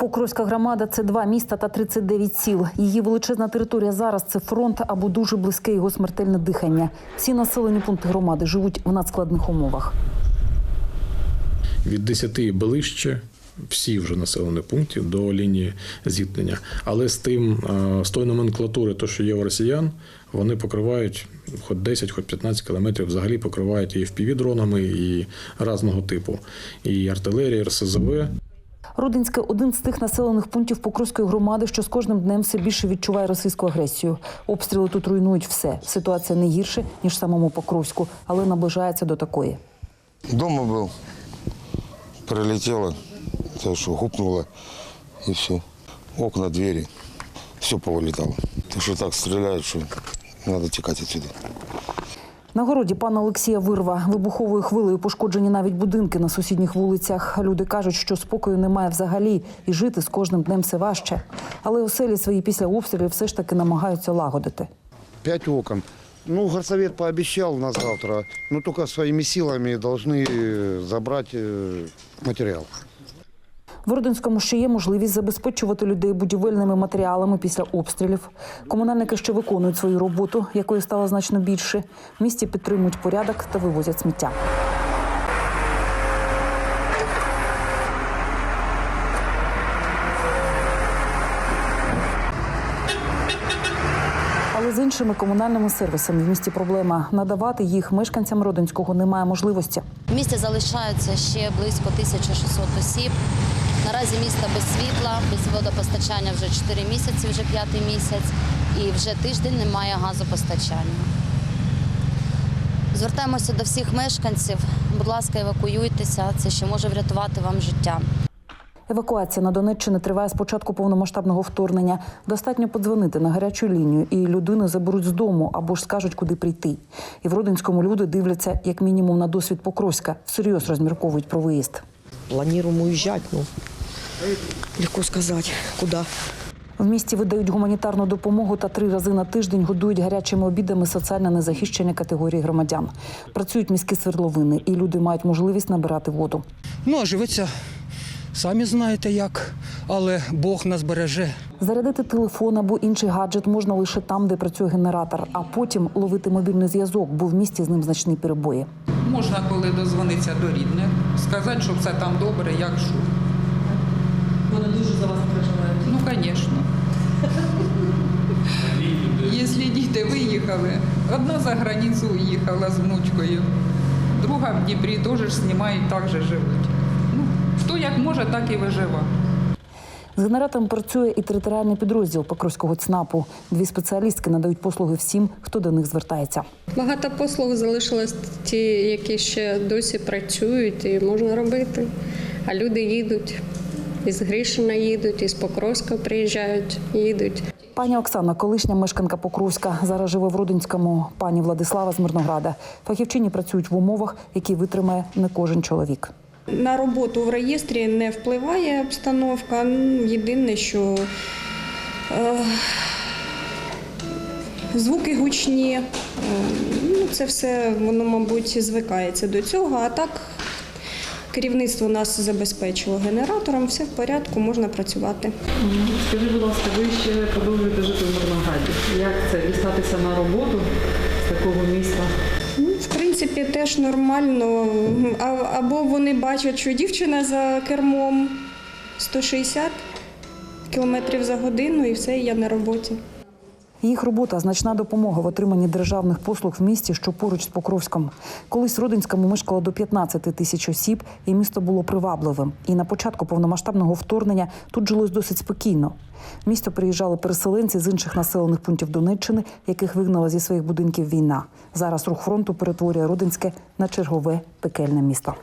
Покровська громада це два міста та 39 сіл. Її величезна територія зараз це фронт або дуже близьке його смертельне дихання. Всі населені пункти громади живуть в надскладних умовах. від 10 і ближче всі вже населені пункти до лінії зіткнення. Але з тим, е, з тої номенклатури, то що є у росіян, вони покривають хоч 10, хоч 15 кілометрів, взагалі покривають і FPV-дронами, і різного типу, і артилерія, РСЗВ. Родинське один з тих населених пунктів Покровської громади, що з кожним днем все більше відчуває російську агресію. Обстріли тут руйнують все. Ситуація не гірше ніж самому Покровську, але наближається до такої. Дома был, прилетело, то что гупнуло, и все. Окна, двери, все повылетало. То, что так стреляют, что надо текать отсюда. На городі пана Олексія Вирва вибуховою хвилею пошкоджені навіть будинки на сусідніх вулицях. Люди кажуть, що спокою немає взагалі, і жити з кожним днем все важче. Але оселі свої після обстрілів все ж таки намагаються лагодити. Пять окон. Ну, горсовет пообещал на завтра, но только своими силами должны э, забрать э, материал. В Родинському ще є можливість забезпечувати людей будівельними матеріалами після обстрілів. Комунальники ще виконують свою роботу, якої стало значно більше. В місті підтримують порядок та вивозять сміття. Але з іншими комунальними сервісами в місті проблема надавати їх мешканцям Родинського немає можливості. В місті залишаються ще близько 1600 осіб. Наразі місто без світла, без водопостачання вже 4 місяці, вже п'ятий місяць, і вже тиждень немає газопостачання. Звертаємося до всіх мешканців. Будь ласка, евакуюйтеся. Це ще може врятувати вам життя. Евакуація на Донеччині триває з початку повномасштабного вторгнення. Достатньо подзвонити на гарячу лінію, і людину заберуть з дому або ж скажуть, куди прийти. І в Родинському люди дивляться як мінімум на досвід Покровська, всерйоз розмірковують про виїзд. Планируем уезжать, ну, легко сказать, куда. В місті видають гуманітарну допомогу та три рази на тиждень годують гарячими обідами соціально незахищені категорії громадян. Працюють міські свердловини, і люди мають можливість набирати воду. Ну, а живеться, самі знаєте як, але Бог нас береже. Зарядити телефон або інший гаджет можна лише там, де працює генератор, а потім ловити мобільний зв'язок, бо в місті з ним значні перебої. Можна, коли дозвонитися до рідних, сказати, що все там добре, як що. Вони дуже за вас переживають. Ну, звісно. Якщо діти виїхали, одна за границю уїхала з внучкою, друга в Дніпрі теж знімають, так же живуть. Ну, хто як може, так і виживає. З генератором працює і територіальний підрозділ Покровського ЦНАПу. Дві спеціалістки надають послуги всім, хто до них звертається. Багато послуг залишилось ті, які ще досі працюють і можна робити. А люди їдуть. Із Гришина їдуть, із Покровська приїжджають, їдуть. Пані Оксана, колишня мешканка Покровська, зараз живе в Родинському. Пані Владислава з Мирнограда. Фахівчині працюють в умовах, які витримає не кожен чоловік. На роботу в реєстрі не впливає обстановка. Ну, Єдине, що е, звуки гучні, е, ну, це все воно, мабуть, звикається до цього. А так керівництво нас забезпечило генератором, все в порядку, можна працювати. Скажіть, будь ласка, ви ще продовжуєте жити в Мирнограді. Як це дістатися на роботу з такого міста? Ну, В принципі, теж нормально. Або вони бачать, що дівчина за кермом 160 км за годину, і все, я на роботі. Їх робота значна допомога в отриманні державних послуг в місті, що поруч з Покровськом. Колись Родинському мешкало до 15 тисяч осіб, і місто було привабливим. І на початку повномасштабного вторгнення тут жилось досить спокійно. В місто приїжджали переселенці з інших населених пунктів Донеччини, яких вигнала зі своїх будинків війна. Зараз рух фронту перетворює Родинське на чергове пекельне місто.